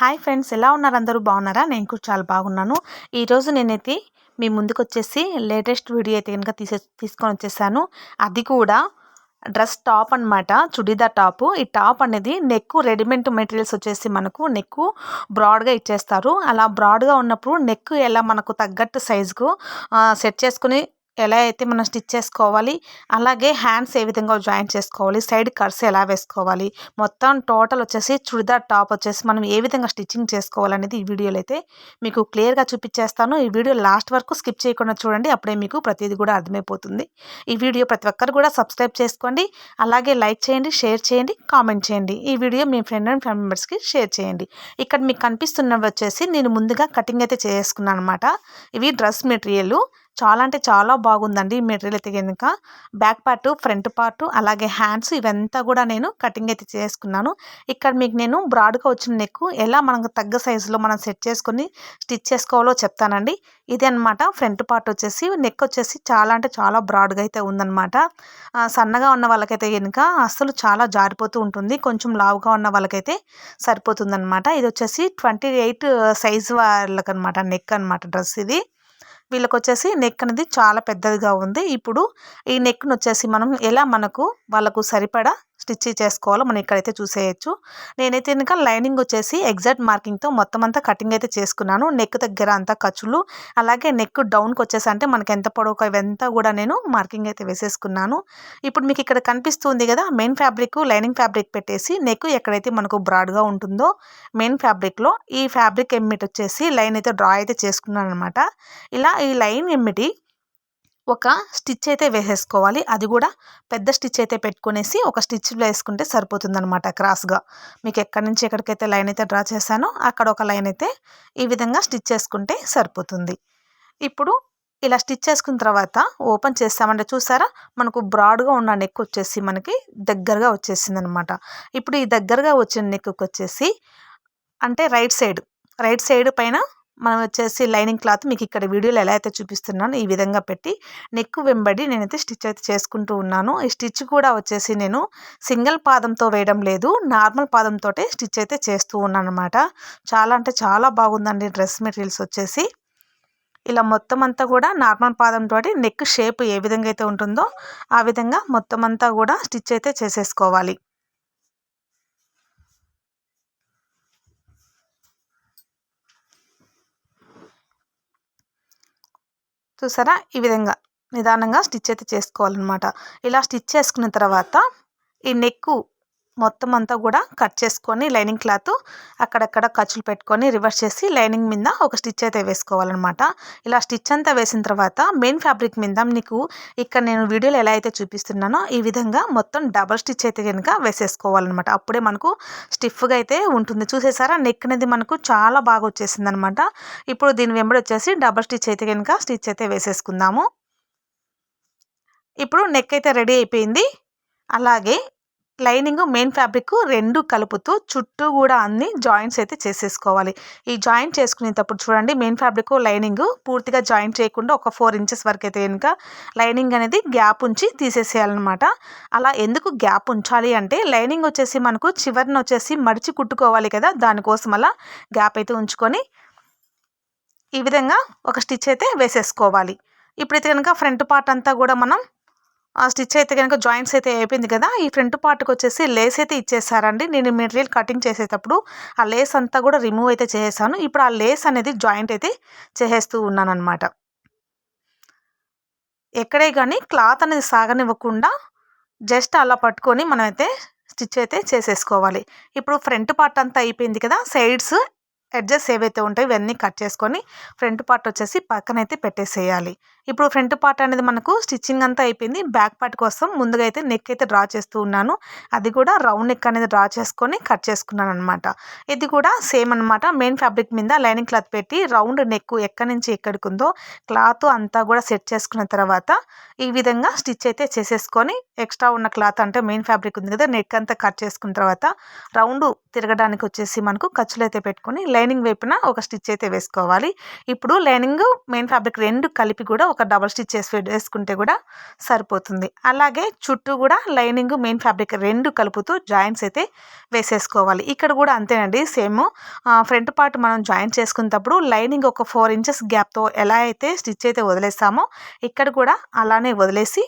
Hi friends ఎలా ఉన్నారు? అందరూ బాగున్నారా? నేను కూడా చాలా బాగున్నాను. ఈరోజు నేనైతే మీ ముందుకు వచ్చేసి లేటెస్ట్ వీడియో అయితే కనుక తీసే తీసుకొని వచ్చేసాను. అది కూడా డ్రెస్ టాప్ అనమాట చుడీదార్ టాప్. ఈ టాప్ అనేది నెక్ రెడీమేడ్ మెటీరియల్స్ వచ్చేసి మనకు నెక్ బ్రాడ్గా ఇచ్చేస్తారు. అలా బ్రాడ్గా ఉన్నప్పుడు నెక్ ఎలా మనకు తగ్గట్టు సైజుకు సెట్ చేసుకుని ఎలా అయితే మనం స్టిచ్ చేసుకోవాలి అలాగే హ్యాండ్స్ ఏ విధంగా జాయిన్ చేసుకోవాలి సైడ్ కర్స్ ఎలా వేసుకోవాలి మొత్తం టోటల్ వచ్చేసి చుడిదార్ టాప్ వచ్చేసి మనం ఏ విధంగా స్టిచ్చింగ్ చేసుకోవాలనేది ఈ వీడియోలో అయితే మీకు క్లియర్గా చూపించేస్తాను. ఈ వీడియో లాస్ట్ వరకు స్కిప్ చేయకుండా చూడండి అప్పుడే మీకు ప్రతిదీ కూడా అర్థమైపోతుంది. ఈ వీడియో ప్రతి ఒక్కరు కూడా సబ్స్క్రైబ్ చేసుకోండి అలాగే లైక్ చేయండి షేర్ చేయండి కామెంట్ చేయండి. ఈ వీడియో మీ ఫ్రెండ్ అండ్ ఫ్యామిలీ మెంబర్స్కి షేర్ చేయండి. ఇక్కడ మీకు కనిపిస్తున్నవి వచ్చేసి నేను ముందుగా కటింగ్ అయితే చేసుకున్నాను అనమాట ఇవి డ్రెస్ మెటీరియల్. చాలా అంటే చాలా బాగుందండి ఈ మెటీరియల్ అయితే కనుక బ్యాక్ పార్ట్ ఫ్రంట్ పార్ట్ అలాగే హ్యాండ్స్ ఇవంతా కూడా నేను కటింగ్ అయితే చేసుకున్నాను. ఇక్కడ మీకు నేను బ్రాడ్గా వచ్చిన నెక్ ఎలా మనకు తగ్గ సైజులో మనం సెట్ చేసుకొని స్టిచ్ చేసుకోవాలో చెప్తానండి. ఇది అనమాట ఫ్రంట్ పార్ట్ వచ్చేసి నెక్ వచ్చేసి చాలా అంటే చాలా బ్రాడ్గా అయితే ఉందన్నమాట. సన్నగా ఉన్న వాళ్ళకైతే కనుక అస్సలు చాలా జారిపోతూ ఉంటుంది. కొంచెం లావుగా ఉన్న వాళ్ళకైతే సరిపోతుందన్నమాట. ఇది వచ్చేసి ట్వంటీ ఎయిట్ సైజ్ వాళ్ళకనమాట నెక్ అనమాట డ్రెస్ ఇది. వీళ్ళకి వచ్చేసి నెక్ అనేది చాలా పెద్దదిగా ఉంది. ఇప్పుడు ఈ నెక్ను వచ్చేసి మనం ఎలా మనకు వాళ్ళకు సరిపడా స్టిచ్ చేసుకోవాలో మనం ఇక్కడైతే చూసేయచ్చు. నేనైతే ఇంకా లైనింగ్ వచ్చేసి ఎగ్జాక్ట్ మార్కింగ్తో మొత్తం అంతా కటింగ్ అయితే చేసుకున్నాను. నెక్ దగ్గర అంతా ఖర్చులు అలాగే నెక్ డౌన్కి వచ్చేసి అంటే మనకి ఎంత పొడవు ఇవంతా కూడా నేను మార్కింగ్ అయితే వేసేసుకున్నాను. ఇప్పుడు మీకు ఇక్కడ కనిపిస్తుంది కదా మెయిన్ ఫ్యాబ్రిక్ లైనింగ్ ఫ్యాబ్రిక్ పెట్టేసి నెక్ ఎక్కడైతే మనకు బ్రాడ్గా ఉంటుందో మెయిన్ ఫ్యాబ్రిక్లో ఈ ఫ్యాబ్రిక్ ఎమ్మిటి వచ్చేసి లైన్ అయితే డ్రా అయితే చేసుకున్నాను అనమాట ఇలా ఈ లైన్ ఎమ్మిటి ఒక స్టిచ్ అయితే వేసేసుకోవాలి. అది కూడా పెద్ద స్టిచ్ అయితే పెట్టుకునేసి ఒక స్టిచ్ వేసుకుంటే సరిపోతుందనమాట క్రాస్గా. మీకు ఎక్కడి నుంచి ఎక్కడికైతే లైన్ అయితే డ్రా చేశానో అక్కడ ఒక లైన్ అయితే ఈ విధంగా స్టిచ్ చేసుకుంటే సరిపోతుంది. ఇప్పుడు ఇలా స్టిచ్ చేసుకున్న తర్వాత ఓపెన్ చేస్తామంటే చూసారా? మనకు బ్రాడ్గా ఉన్న నెక్ వచ్చేసి మనకి దగ్గరగా వచ్చేసింది అనమాట ఇప్పుడు ఈ దగ్గరగా వచ్చిన నెక్కి వచ్చేసి అంటే రైట్ సైడ్ రైట్ సైడ్ పైన మనం వచ్చేసి లైనింగ్ క్లాత్ మీకు ఇక్కడ వీడియోలో ఎలా అయితే చూపిస్తున్నాను ఈ విధంగా పెట్టి నెక్ వెంబడి నేనైతే స్టిచ్ అయితే చేసుకుంటూ ఉన్నాను. ఈ స్టిచ్ కూడా వచ్చేసి నేను సింగిల్ పాదంతో వేయడం లేదు. నార్మల్ పాదంతో స్టిచ్ అయితే చేస్తూ ఉన్నాను అనమాట చాలా అంటే చాలా బాగుందండి డ్రెస్ మెటీరియల్స్ వచ్చేసి. ఇలా మొత్తం అంతా కూడా నార్మల్ పాదంతో నెక్ షేప్ ఏ విధంగా అయితే ఉంటుందో ఆ విధంగా మొత్తం అంతా కూడా స్టిచ్ అయితే చేసేసుకోవాలి. చూసారా? ఈ విధంగా నిదానంగా స్టిచ్ అయితే చేసుకోవాలన్నమాట. ఇలా స్టిచ్ చేసుకున్న తర్వాత ఈ నెక్కు మొత్తం అంతా కూడా కట్ చేసుకొని లైనింగ్ క్లాత్ అక్కడక్కడ ఖర్చులు పెట్టుకొని రివర్స్ చేసి లైనింగ్ మీద ఒక స్టిచ్ అయితే వేసుకోవాలన్నమాట. ఇలా స్టిచ్ అంతా వేసిన తర్వాత మెయిన్ ఫ్యాబ్రిక్ మీద నీకు ఇక్కడ నేను వీడియోలో ఎలా అయితే చూపిస్తున్నానో ఈ విధంగా మొత్తం డబల్ స్టిచ్ అయితే కనుక వేసేసుకోవాలన్నమాట. అప్పుడే మనకు స్టిఫ్గా అయితే ఉంటుంది. చూసేసారా? నెక్ అనేది మనకు చాలా బాగా వచ్చేసింది అనమాట ఇప్పుడు దీని వెంబడి వచ్చేసి డబల్ స్టిచ్ అయితే కనుక స్టిచ్ అయితే వేసేసుకుందాము. ఇప్పుడు నెక్ అయితే రెడీ అయిపోయింది. అలాగే లైనింగ్ మెయిన్ ఫ్యాబ్రిక్ రెండు కలుపుతూ చుట్టూ కూడా అన్ని జాయింట్స్ అయితే చేసేసుకోవాలి. ఈ జాయింట్ చేసుకునేటప్పుడు చూడండి మెయిన్ ఫ్యాబ్రిక్ లైనింగ్ పూర్తిగా జాయింట్ చేయకుండా ఒక ఫోర్ ఇంచెస్ వరకు అయితే కనుక లైనింగ్ అనేది గ్యాప్ ఉంచి తీసేసేయాలన్నమాట. అలా ఎందుకు గ్యాప్ ఉంచాలి అంటే లైనింగ్ వచ్చేసి మనకు చివరిని వచ్చేసి మడిచి కుట్టుకోవాలి కదా దానికోసం అలా గ్యాప్ అయితే ఉంచుకొని ఈ విధంగా ఒక స్టిచ్ అయితే వేసేసుకోవాలి. ఇప్పుడైతే కనుక ఫ్రంట్ పార్ట్ అంతా కూడా మనం ఆ స్టిచ్ అయితే కనుక జాయింట్స్ అయితే అయిపోయింది కదా ఈ ఫ్రంట్ పార్ట్కి వచ్చేసి లేస్ అయితే ఇచ్చేసారండి. నేను మెటీరియల్ కటింగ్ చేసేటప్పుడు ఆ లేస్ అంతా కూడా రిమూవ్ అయితే చేసేసాను. ఇప్పుడు ఆ లేస్ అనేది జాయింట్ అయితే చేసేస్తూ ఉన్నాను అనమాట ఎక్కడే కానీ క్లాత్ అనేది సాగనివ్వకుండా జస్ట్ అలా పట్టుకొని మనమైతే స్టిచ్ అయితే చేసేసుకోవాలి. ఇప్పుడు ఫ్రంట్ పార్ట్ అంతా అయిపోయింది కదా సైడ్స్ ఎడ్జెస్ ఏవైతే ఉంటాయో ఇవన్నీ కట్ చేసుకొని ఫ్రంట్ పార్ట్ వచ్చేసి పక్కనైతే పెట్టేసేయాలి. ఇప్పుడు ఫ్రంట్ పార్ట్ అనేది మనకు స్టిచ్చింగ్ అంతా అయిపోయింది. బ్యాక్ పార్ట్ కోసం ముందుగా అయితే నెక్ అయితే డ్రా చేస్తూ ఉన్నాను. అది కూడా రౌండ్ నెక్ అనేది డ్రా చేసుకొని కట్ చేసుకున్నాను అనమాట ఇది కూడా సేమ్ అనమాట మెయిన్ ఫ్యాబ్రిక్ మీద లైనింగ్ క్లాత్ పెట్టి రౌండ్ నెక్ ఎక్కడి నుంచి ఎక్కడికి ఉందో క్లాత్ అంతా కూడా సెట్ చేసుకున్న తర్వాత ఈ విధంగా స్టిచ్ అయితే చేసేసుకొని ఎక్స్ట్రా ఉన్న క్లాత్ అంటే మెయిన్ ఫ్యాబ్రిక్ ఉంది కదా నెక్ అంతా కట్ చేసుకున్న తర్వాత రౌండ్ తిరగడానికి వచ్చేసి మనకు ఖర్చులు అయితే పెట్టుకొని లైనింగ్ వైపున ఒక స్టిచ్ అయితే వేసుకోవాలి. ఇప్పుడు లైనింగ్ మెయిన్ ఫ్యాబ్రిక్ రెండు కలిపి కూడా ఒక డబల్ స్టిచ్ వేసి వేసుకుంటే కూడా సరిపోతుంది. అలాగే చుట్టూ కూడా లైనింగ్ మెయిన్ ఫ్యాబ్రిక్ రెండు కలుపుతూ జాయింట్స్ అయితే వేసేసుకోవాలి. ఇక్కడ కూడా అంతేనండి సేమ్ ఫ్రంట్ పార్ట్ మనం జాయింట్ చేసుకునేటప్పుడు లైనింగ్ ఒక ఫోర్ ఇంచెస్ గ్యాప్తో ఎలా అయితే స్టిచ్ అయితే వదిలేస్తామో ఇక్కడ కూడా అలానే వదిలేసి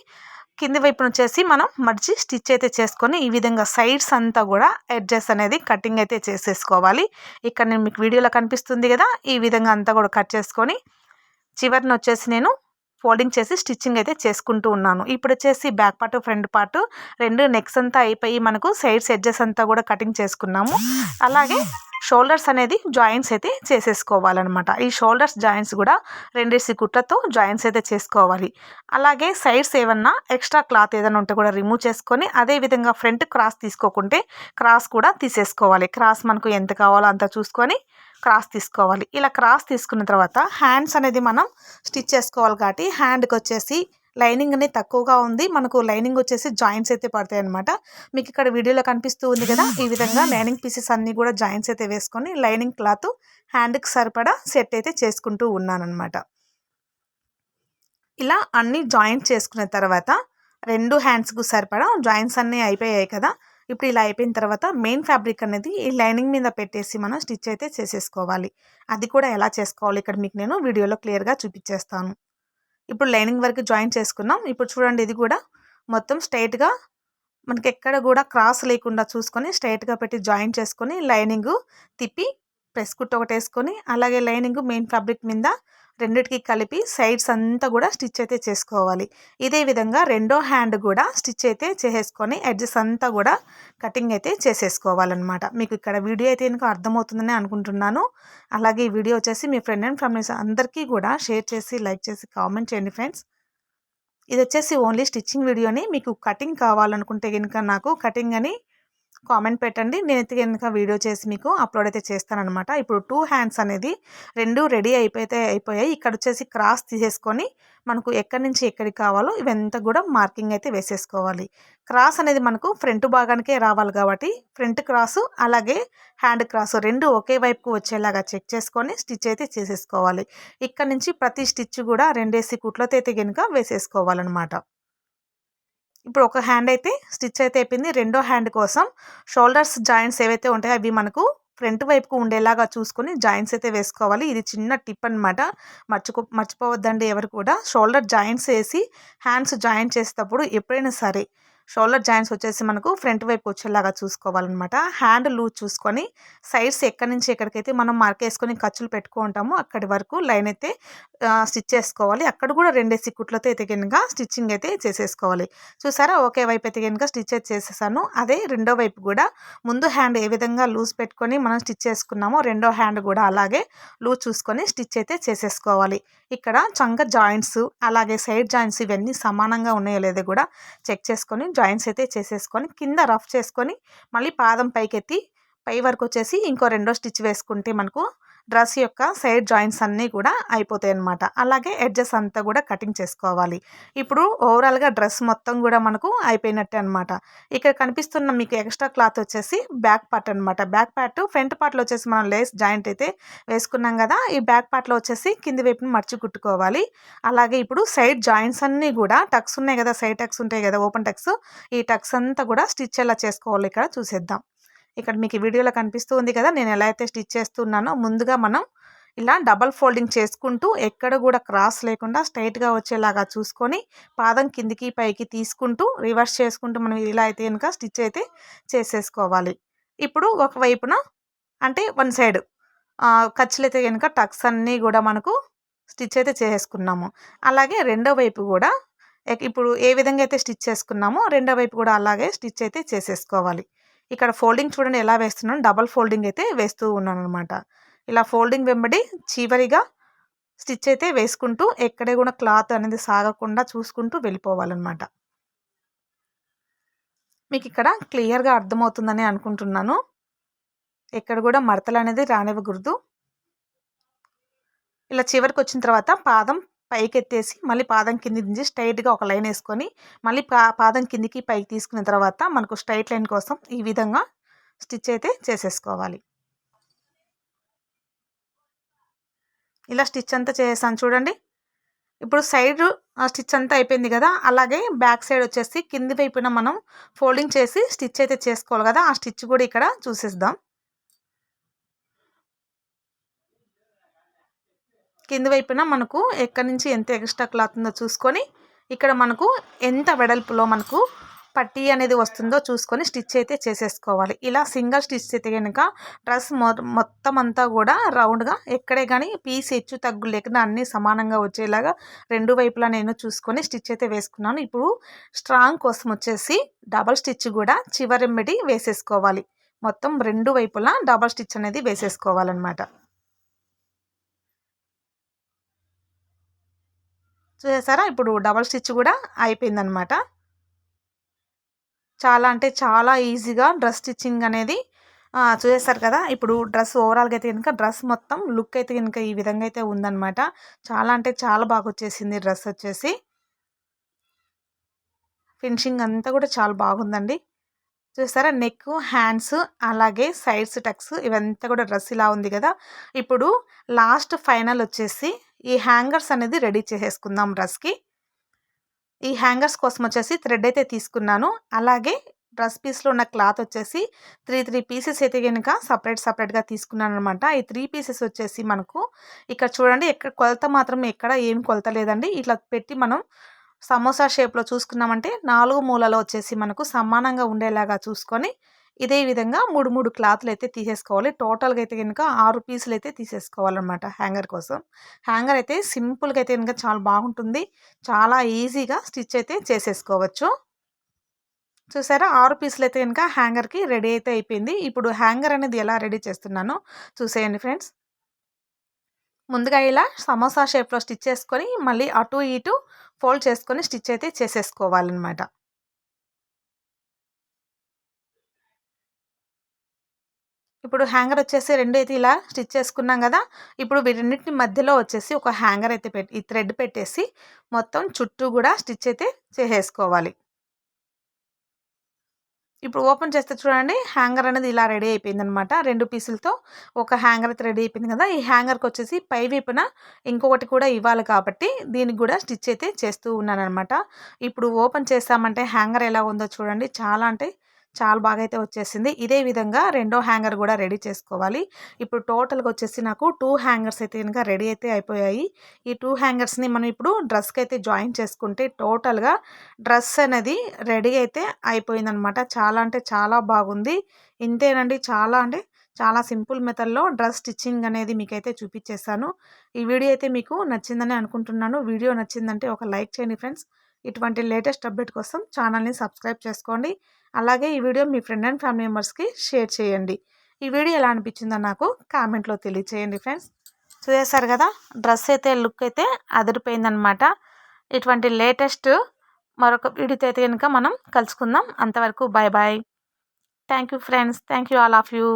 కింది వైపున వచ్చేసి మనం మడిచి స్టిచ్ అయితే చేసుకొని ఈ విధంగా సైడ్స్ అంతా కూడా ఎడ్జెస్ అనేది కటింగ్ అయితే చేసేసుకోవాలి. ఇక్కడ నేను మీకు వీడియోలో కనిపిస్తుంది కదా ఈ విధంగా అంతా కూడా కట్ చేసుకొని చివరిని వచ్చేసి నేను ఫోల్డింగ్ చేసి స్టిచ్చింగ్ అయితే చేసుకుంటూ ఉన్నాను. ఇప్పుడు వచ్చేసి బ్యాక్ పార్ట్ ఫ్రంట్ పార్ట్ రెండు నెక్స్ అంతా అయిపోయి మనకు సైడ్స్ ఎడ్జెస్ అంతా కూడా కటింగ్ చేసుకున్నాము. అలాగే షోల్డర్స్ అనేది జాయింట్స్ అయితే చేసేసుకోవాలన్నమాట. ఈ షోల్డర్స్ జాయింట్స్ కూడా రెండేసి కుట్లతో జాయింట్స్ అయితే చేసుకోవాలి. అలాగే సైడ్స్ ఏమన్నా ఎక్స్ట్రా క్లాత్ ఏదైనా ఉంటే కూడా రిమూవ్ చేసుకొని అదే విధంగా ఫ్రంట్ క్రాస్ తీసుకోకుంటే క్రాస్ కూడా తీసేసుకోవాలి. క్రాస్ మనకు ఎంత కావాలో అంత చూసుకొని క్రాస్ తీసుకోవాలి. ఇలా క్రాస్ తీసుకున్న తర్వాత హ్యాండ్స్ అనేది మనం స్టిచ్ చేసుకోవాలి కాబట్టి హ్యాండ్కి వచ్చేసి లైనింగ్ అనేది తక్కువగా ఉంది. మనకు లైనింగ్ వచ్చేసి జాయింట్స్ అయితే పడతాయి అనమాట మీకు ఇక్కడ వీడియోలో కనిపిస్తూ ఉంది కదా ఈ విధంగా లైనింగ్ పీసెస్ అన్నీ కూడా జాయింట్స్ అయితే వేసుకొని లైనింగ్ క్లాత్ హ్యాండ్కి సరిపడా సెట్ అయితే చేసుకుంటూ ఉన్నానమాట ఇలా అన్నీ జాయింట్ చేసుకున్న తర్వాత రెండు హ్యాండ్స్కు సరిపడా జాయింట్స్ అన్నీ అయిపోయాయి కదా ఇప్పుడు ఇలా అయిపోయిన తర్వాత మెయిన్ ఫ్యాబ్రిక్ అనేది ఈ లైనింగ్ మీద పెట్టేసి మనం స్టిచ్ అయితే చేసేసుకోవాలి. అది కూడా ఎలా చేసుకోవాలి? ఇక్కడ మీకు నేను వీడియోలో క్లియర్గా చూపించేస్తాను. ఇప్పుడు లైనింగ్ వరకు జాయిన్ చేసుకున్నాం. ఇప్పుడు చూడండి ఇది కూడా మొత్తం స్ట్రైట్గా మనకి ఎక్కడ కూడా క్రాస్ లేకుండా చూసుకొని స్ట్రైట్గా పెట్టి జాయిన్ చేసుకొని లైనింగ్ తిప్పి ప్రెస్ కుట్టు ఒకటి వేసుకొని అలాగే లైనింగ్ మెయిన్ ఫ్యాబ్రిక్ మీద రెండిటికి కలిపి సైడ్స్ అంతా కూడా స్టిచ్ అయితే చేసుకోవాలి. ఇదే విధంగా రెండో హ్యాండ్ కూడా స్టిచ్ అయితే చేసేసుకొని ఎడ్జెస్ అంతా కూడా కటింగ్ అయితే చేసేసుకోవాలన్నమాట. మీకు ఇక్కడ వీడియో అయితే ఇంకా అర్థమవుతుందని అనుకుంటున్నాను. అలాగే ఈ వీడియో వచ్చేసి మీ ఫ్రెండ్ అండ్ ఫ్యామిలీస్ అందరికీ కూడా షేర్ చేసి లైక్ చేసి కామెంట్ చేయండి ఫ్రెండ్స్. ఇది వచ్చేసి ఓన్లీ స్టిచ్చింగ్ వీడియోని. మీకు కటింగ్ కావాలనుకుంటే కనుక నాకు కటింగ్ అని కామెంట్ పెట్టండి. నేనైతే కనుక వీడియో చేసి మీకు అప్లోడ్ అయితే చేస్తానమాట ఇప్పుడు టూ హ్యాండ్స్ అనేది రెండు రెడీ అయిపోతే అయిపోయాయి. ఇక్కడ వచ్చేసి క్రాస్ తీసేసుకొని మనకు ఎక్కడి నుంచి ఎక్కడికి కావాలో ఇవంతా కూడా మార్కింగ్ అయితే వేసేసుకోవాలి. క్రాస్ అనేది మనకు ఫ్రంట్ భాగానికే రావాలి కాబట్టి ఫ్రంట్ క్రాసు అలాగే హ్యాండ్ క్రాసు రెండు ఒకే వైపుకు వచ్చేలాగా చెక్ చేసుకొని స్టిచ్ అయితే చేసేసుకోవాలి. ఇక్కడ నుంచి ప్రతి స్టిచ్ కూడా రెండేసి కుట్లతో అయితే కనుక వేసేసుకోవాలన్నమాట. ఇప్పుడు ఒక హ్యాండ్ అయితే స్టిచ్ అయితే అయిపోయింది. రెండో హ్యాండ్ కోసం షోల్డర్స్ జాయింట్స్ ఏవైతే ఉంటాయో అవి మనకు ఫ్రంట్ వైపుకు ఉండేలాగా చూసుకొని జాయింట్స్ అయితే వేసుకోవాలి. ఇది చిన్న టిప్ అనమాట మర్చిపో మర్చిపోవద్దండి ఎవరు కూడా. షోల్డర్ జాయింట్స్ వేసి హ్యాండ్స్ జాయింట్ చేసేటప్పుడు ఎప్పుడైనా సరే షోల్డర్ జాయింట్స్ వచ్చేసి మనకు ఫ్రంట్ వైపు వచ్చేలాగా చూసుకోవాలన్నమాట. హ్యాండ్ లూజ్ చూసుకొని సైడ్స్ ఎక్కడి నుంచి ఎక్కడికైతే మనం మార్క్ వేసుకొని ఖర్చులు పెట్టుకుంటామో అక్కడి వరకు లైన్ అయితే స్టిచ్ చేసుకోవాలి. అక్కడ కూడా రెండేసి కుట్లతో అయితే కనుక స్టిచ్చింగ్ అయితే చేసేసుకోవాలి. చూసారా? ఒకే వైపు అయితే కనుక స్టిచ్ అయితే చేసేసాను. అదే రెండో వైపు కూడా ముందు హ్యాండ్ ఏ విధంగా లూజ్ పెట్టుకొని మనం స్టిచ్ చేసుకున్నామో రెండో హ్యాండ్ కూడా అలాగే లూజ్ చూసుకొని స్టిచ్ అయితే చేసేసుకోవాలి. ఇక్కడ చంక జాయింట్స్ అలాగే సైడ్ జాయింట్స్ ఇవన్నీ సమానంగా ఉన్నాయో లేదో కూడా చెక్ చేసుకొని జాయింట్స్ అయితే చేసేసుకొని కింద రఫ్ చేసుకొని మళ్ళీ పాదం పైకెత్తి పై వరకు వచ్చేసి ఇంకో రెండో స్టిచ్ వేసుకుంటే మనకు డ్రెస్ యొక్క సైడ్ జాయింట్స్ అన్నీ కూడా అయిపోతాయి అనమాట అలాగే ఎడ్జెస్ అంతా కూడా కటింగ్ చేసుకోవాలి. ఇప్పుడు ఓవరాల్గా డ్రెస్ మొత్తం కూడా మనకు అయిపోయినట్టే అనమాట ఇక్కడ కనిపిస్తున్న మీకు ఎక్స్ట్రా క్లాత్ వచ్చేసి బ్యాక్ పార్ట్ అనమాట బ్యాక్ పార్ట్ ఫ్రంట్ పార్ట్లో వచ్చేసి మనం లేస్ జాయింట్ అయితే వేసుకున్నాం కదా ఈ బ్యాక్ పార్ట్లో వచ్చేసి కింది వైపుని మర్చి కుట్టుకోవాలి. అలాగే ఇప్పుడు సైడ్ జాయింట్స్ అన్నీ కూడా టక్స్ ఉన్నాయి కదా సైడ్ టక్స్ ఉంటాయి కదా ఓపెన్ టక్స్ ఈ టక్స్ అంతా కూడా స్టిచ్ ఎలా చేసుకోవాలి ఇక్కడ చూసేద్దాం. ఇక్కడ మీకు వీడియోలో కనిపిస్తూ ఉంది కదా నేను ఎలా అయితే స్టిచ్ చేస్తున్నానో ముందుగా మనం ఇలా డబల్ ఫోల్డింగ్ చేసుకుంటూ ఎక్కడ కూడా క్రాస్ లేకుండా స్ట్రైట్గా వచ్చేలాగా చూసుకొని పాదం కిందికి పైకి తీసుకుంటూ రివర్స్ చేసుకుంటూ మనం ఇలా అయితే కనుక స్టిచ్ అయితే చేసేసుకోవాలి. ఇప్పుడు ఒకవైపున అంటే వన్ సైడ్ ఖర్చులు అయితే కనుక టక్స్ అన్నీ కూడా మనకు స్టిచ్ అయితే చేసేసుకున్నాము. అలాగే రెండో వైపు కూడా ఇప్పుడు ఏ విధంగా అయితే స్టిచ్ చేసుకున్నామో రెండో వైపు కూడా అలాగే స్టిచ్ అయితే చేసేసుకోవాలి. ఇక్కడ ఫోల్డింగ్ చూడండి ఎలా వేస్తున్నాను. డబల్ ఫోల్డింగ్ అయితే వేస్తూ ఉన్నాను అనమాట ఇలా ఫోల్డింగ్ వెంబడి చివరిగా స్టిచ్ అయితే వేసుకుంటూ ఎక్కడే కూడా క్లాత్ అనేది సాగకుండా చూసుకుంటూ వెళ్ళిపోవాలన్నమాట. మీకు ఇక్కడ క్లియర్గా అర్థమవుతుందని అనుకుంటున్నాను. ఎక్కడ కూడా మడతలు అనేది రానివ్వకూడదు. ఇలా చివరికి వచ్చిన తర్వాత పాదం పైకెత్తేసి మళ్ళీ పాదం కింది నుంచి స్ట్రైట్గా ఒక లైన్ వేసుకొని మళ్ళీ పా పాదం కిందికి పైకి తీసుకున్న తర్వాత మనకు స్ట్రైట్ లైన్ కోసం ఈ విధంగా స్టిచ్ అయితే చేసేసుకోవాలి. ఇలా స్టిచ్ అంతా చేసాను చూడండి. ఇప్పుడు సైడ్ స్టిచ్ అంతా అయిపోయింది కదా అలాగే బ్యాక్ సైడ్ వచ్చేసి కింది వైపున మనం ఫోల్డింగ్ చేసి స్టిచ్ అయితే చేసుకోవాలి కదా ఆ స్టిచ్ కూడా ఇక్కడ చూసేద్దాం. కింది వైపున మనకు ఎక్కడి నుంచి ఎంత ఎక్స్ట్రా క్లాత్ ఉందో చూసుకొని ఇక్కడ మనకు ఎంత వెడల్పులో మనకు పట్టీ అనేది వస్తుందో చూసుకొని స్టిచ్ అయితే చేసేసుకోవాలి. ఇలా సింగిల్ స్టిచ్ అయితే కనుక డ్రెస్ మొత్తం అంతా కూడా రౌండ్గా ఎక్కడే కానీ పీస్ హెచ్చు తగ్గు లేకుండా అన్నీ సమానంగా వచ్చేలాగా రెండు వైపులా నేను చూసుకొని స్టిచ్ అయితే వేసుకున్నాను. ఇప్పుడు స్ట్రాంగ్ కోసం వచ్చేసి డబల్ స్టిచ్ కూడా చివరెంబడి వేసేసుకోవాలి. మొత్తం రెండు వైపులా డబల్ స్టిచ్ అనేది వేసేసుకోవాలన్నమాట. చూసారా ఇప్పుడు డబల్ స్టిచ్ కూడా అయిపోయిందనమాట. చాలా అంటే చాలా ఈజీగా డ్రెస్ స్టిచ్చింగ్ అనేది చూసేస్తారు కదా? ఇప్పుడు డ్రెస్ ఓవరాల్గా అయితే కనుక డ్రెస్ మొత్తం లుక్ అయితే కనుక ఈ విధంగా అయితే ఉందన్నమాట చాలా అంటే చాలా బాగా వచ్చేసింది డ్రెస్ వచ్చేసి. ఫినిషింగ్ అంతా కూడా చాలా బాగుందండి. చూసారా? నెక్ హ్యాండ్స్ అలాగే సైడ్స్ టక్స్ ఇవంతా కూడా డ్రెస్ ఇలా ఉంది కదా? ఇప్పుడు లాస్ట్ ఫైనల్ వచ్చేసి ఈ హ్యాంగర్స్ అనేది రెడీ చేసేసుకుందాం డ్రెస్కి ఈ హ్యాంగర్స్ కోసం వచ్చేసి థ్రెడ్ అయితే తీసుకున్నాను. అలాగే డ్రెస్ పీస్లో ఉన్న క్లాత్ వచ్చేసి త్రీ త్రీ పీసెస్ అయితే కనుక సపరేట్ సపరేట్గా తీసుకున్నాను అనమాట ఈ త్రీ పీసెస్ వచ్చేసి మనకు ఇక్కడ చూడండి ఎక్కడ కొలత మాత్రం ఎక్కడ ఏం కొలత లేదండి. ఇట్లా పెట్టి మనం సమోసా షేప్లో చూసుకున్నామంటే నాలుగు మూలలో వచ్చేసి మనకు సమానంగా ఉండేలాగా చూసుకొని ఇదే విధంగా మూడు మూడు క్లాత్లు అయితే తీసేసుకోవాలి. టోటల్గా అయితే కనుక ఆరు పీసులు అయితే తీసేసుకోవాలన్నమాట హ్యాంగర్ కోసం. హ్యాంగర్ అయితే సింపుల్గా అయితే కనుక చాలా బాగుంటుంది. చాలా ఈజీగా స్టిచ్ అయితే చేసేసుకోవచ్చు. చూసారా? ఆరు పీసులు అయితే కనుక హ్యాంగర్కి రెడీ అయితే అయిపోయింది. ఇప్పుడు హ్యాంగర్ అనేది ఎలా రెడీ చేస్తున్నానో చూసేయండి ఫ్రెండ్స్. ముందుగా ఇలా సమోసా షేప్లో స్టిచ్ చేసుకొని మళ్ళీ అటు ఇటు ఫోల్డ్ చేసుకొని స్టిచ్ అయితే చేసేసుకోవాలన్నమాట. ఇప్పుడు హ్యాంగర్ వచ్చేసి రెండు అయితే ఇలా స్టిచ్ చేసుకున్నాం కదా ఇప్పుడు వీటన్నిటిని మధ్యలో వచ్చేసి ఒక హ్యాంగర్ అయితే పెట్టి ఈ థ్రెడ్ పెట్టేసి మొత్తం చుట్టూ కూడా స్టిచ్ అయితే చేసేసుకోవాలి. ఇప్పుడు ఓపెన్ చేస్తే చూడండి హ్యాంగర్ అనేది ఇలా రెడీ అయిపోయింది అనమాట రెండు పీసులతో ఒక హ్యాంగర్ అయితే రెడీ అయిపోయింది కదా ఈ హ్యాంగర్కి వచ్చేసి పై వైపున ఇంకొకటి కూడా ఇవ్వాలి కాబట్టి దీనికి కూడా స్టిచ్ అయితే చేస్తూ ఉన్నాను అనమాట ఇప్పుడు ఓపెన్ చేస్తామంటే హ్యాంగర్ ఎలా ఉందో చూడండి చాలా అంటే చాలా బాగా అయితే వచ్చేసింది. ఇదే విధంగా రెండో హ్యాంగర్ కూడా రెడీ చేసుకోవాలి. ఇప్పుడు టోటల్గా వచ్చేసి నాకు టూ హ్యాంగర్స్ అయితే కనుక రెడీ అయితే అయిపోయాయి. ఈ టూ హ్యాంగర్స్ని మనం ఇప్పుడు డ్రెస్కి అయితే జాయిన్ చేసుకుంటే టోటల్గా డ్రెస్ అనేది రెడీ అయితే అయిపోయిందనమాట. చాలా అంటే చాలా బాగుంది. ఇంతేనండి చాలా అంటే చాలా సింపుల్ మెథడ్లో డ్రెస్ స్టిచ్చింగ్ అనేది మీకైతే చూపించేసాను ఈ వీడియో అయితే మీకు నచ్చిందని అనుకుంటున్నాను. వీడియో నచ్చిందంటే ఒక లైక్ చేయండి ఫ్రెండ్స్. ఇటువంటి లేటెస్ట్ అప్డేట్ కోసం ఛానల్ని సబ్స్క్రైబ్ చేసుకోండి. అలాగే ఈ వీడియో మీ ఫ్రెండ్ అండ్ ఫ్యామిలీ మెంబర్స్కి షేర్ చేయండి. ఈ వీడియో ఎలా అనిపించిందో నాకు కామెంట్లో తెలియచేయండి ఫ్రెండ్స్. చూసేసారు కదా డ్రెస్ అయితే లుక్ అయితే అదిరిపోయిందనమాట ఇటువంటి లేటెస్ట్ మరొక వీడియోతో అయితే కనుక మనం కలుసుకుందాం. అంతవరకు bye bye thank you friends. Thank you all of you.